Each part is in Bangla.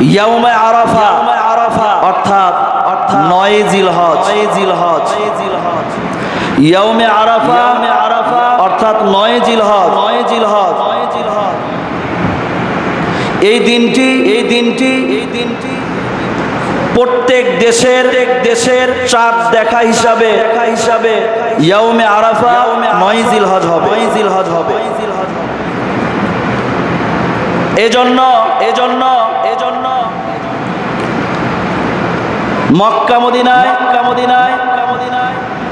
ইয়াউমে আরাফা আরাফা অর্থাৎ অর্থাৎ নয় জিলহজ। নয় জিলহজ। ইয়াউমে আরাফা আরাফা অর্থাৎ নয় জিলহজ। নয় জিলহজ। নয় জিলহজ। এই দিনটি এই দিনটি এই দিনটি প্রত্যেক দেশের এক দেশের চাঁদ দেখা হিসাবে দেখা হিসাবে ইয়াউমে আরাফা নয় জিলহজ হবে। নয় জিলহজ হবে। এজন্য এজন্য এজন্য মক্কা মদিনায় মক্কা মদিনায়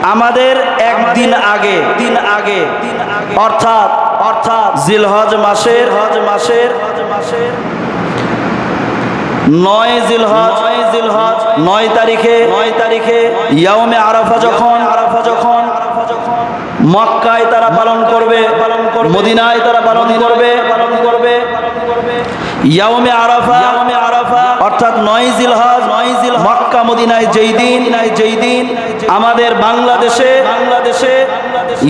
আমাদের একদিন আগে দিন আগে। অর্থাৎ অর্থাৎ জিলহজ মাসের হজ মাসের হজ মাসের। নয় জিলহজ নয় জিলহজ। নয় তারিখে নয় তারিখে। ইয়াউমে আরাফা যখন আরাফা যখন মক্কায় তারা পালন করবে পালন করবে। মদিনায় তারা পালন করবে। পালন করবে। ইয়াউমে আরাফা ইয়াউমে আরাফা। অর্থাৎ নয় জিলহজ মদিনায় যেই দিন যেই দিন আমাদের বাংলাদেশে বাংলাদেশে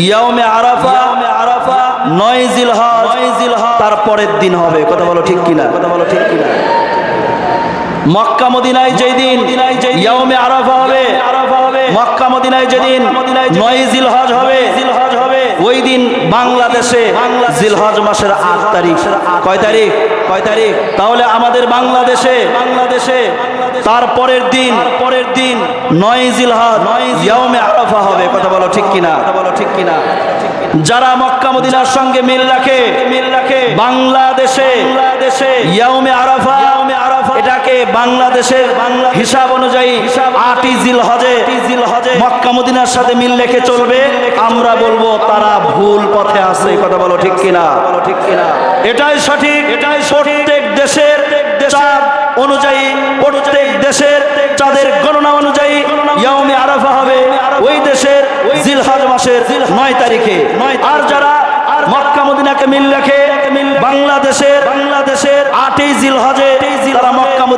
ইয়ামে আরাফা আরাফা নয় জিল নয় তার পরের দিন হবে। কথা বলো ঠিক কিনা? কথা বলো ঠিক কিনা? মক্কা মদিনায় যেই দিন আরাফা হবে। আরাফা হবে। মক্কা মদিনায় যেদিন নয় জিলহজ হবে দিন বাংলাদেশে জিলহজ মাসের আট তারিখ। কয় তারিখ? কয় তারিখ? তাহলে আমাদের বাংলাদেশে বাংলাদেশে তার পরের দিন পরের দিন নয় জিলহজ নয় আরাফা হবে কথা বলো ঠিক কিনা? কথা বলো ঠিক কিনা? যারা মক্কা মদিনার সঙ্গে মিল রাখে মিল রাখে বাংলাদেশে বাংলাদেশে আরাফা আরাফা এটাকে বাংলাদেশের বাংলা হিসাব অনুযায়ী আটই জিল হজে মক্কা মদিনার সাথে মিল রেখে চলবে। আমরা বলব তারা ভুল পথে আছে কথা বলো ঠিক কিনা? ঠিক কিনা এটাই সঠিক। এটাই প্রত্যেক দেশের চাঁদ অনুযায়ী, প্রত্যেক দেশের চাঁদের গণনা অনুযায়ী ইয়াউমে আরাফা হবে। ওই দেশের জিলহজ মাসের নয় তারিখে। আর যারা মক্কা মদিনাকে মিল রাখে বাংলাদেশের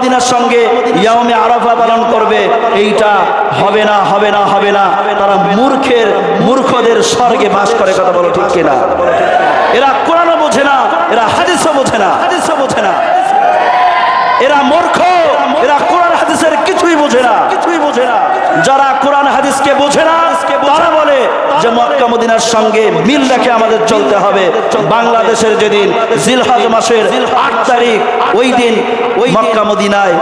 মদিনার সঙ্গে ইয়ামে আরাফা পালন করবে, এইটা হবে না হবে না হবে না। তারা মূর্খের, মূর্খদের স্বর্গে বাস করে, কথা বলো ঠিক কিনা? এরা কোরআনও বোঝে না, এরা হাদিসও বোঝে না, হাদিসও বোঝে না। এরা মূর্খ, এরা কোরআন, হাদিসের কিছুই বোঝে না। কিছুই বোঝে না। যারা কোরআন হাদিসকে বোঝে না তারা বলে যে মক্কা মদিনার সঙ্গে মিল রেখে আমাদের চলতে হবে। বাংলাদেশের যেদিন জিলহজ মাসের আট তারিখ ওই দিন ওই মক্কা মদিনায়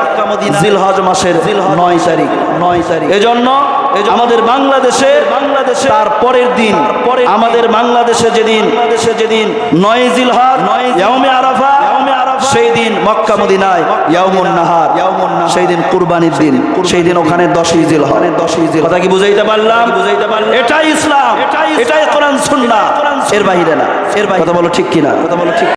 জিলহজ মাসের নয় তারিখ নয় তারিখ। এজন্য আমাদের বাংলাদেশে বাংলাদেশে তার পরের দিন পরে আমাদের বাংলাদেশে যেদিন যেদিন নয় জিলহজ নয় আরাফা সেই দিন মক্কা মদিনায় ইয়াউমুন নাহার ইয়াউমুন নাহার। সেই দিন কুরবানির দিন সেই দিন ওখানে দশই জিল হয় দশই জিল কথা কি বুঝাইতে পারলাম? বুঝাইতে পারলাম? এটাই ইসলাম এটাই কোরআন সুন্নাহ। এর বাহিরে না। এর কথা বলো ঠিক কিনা? কথা বলো ঠিক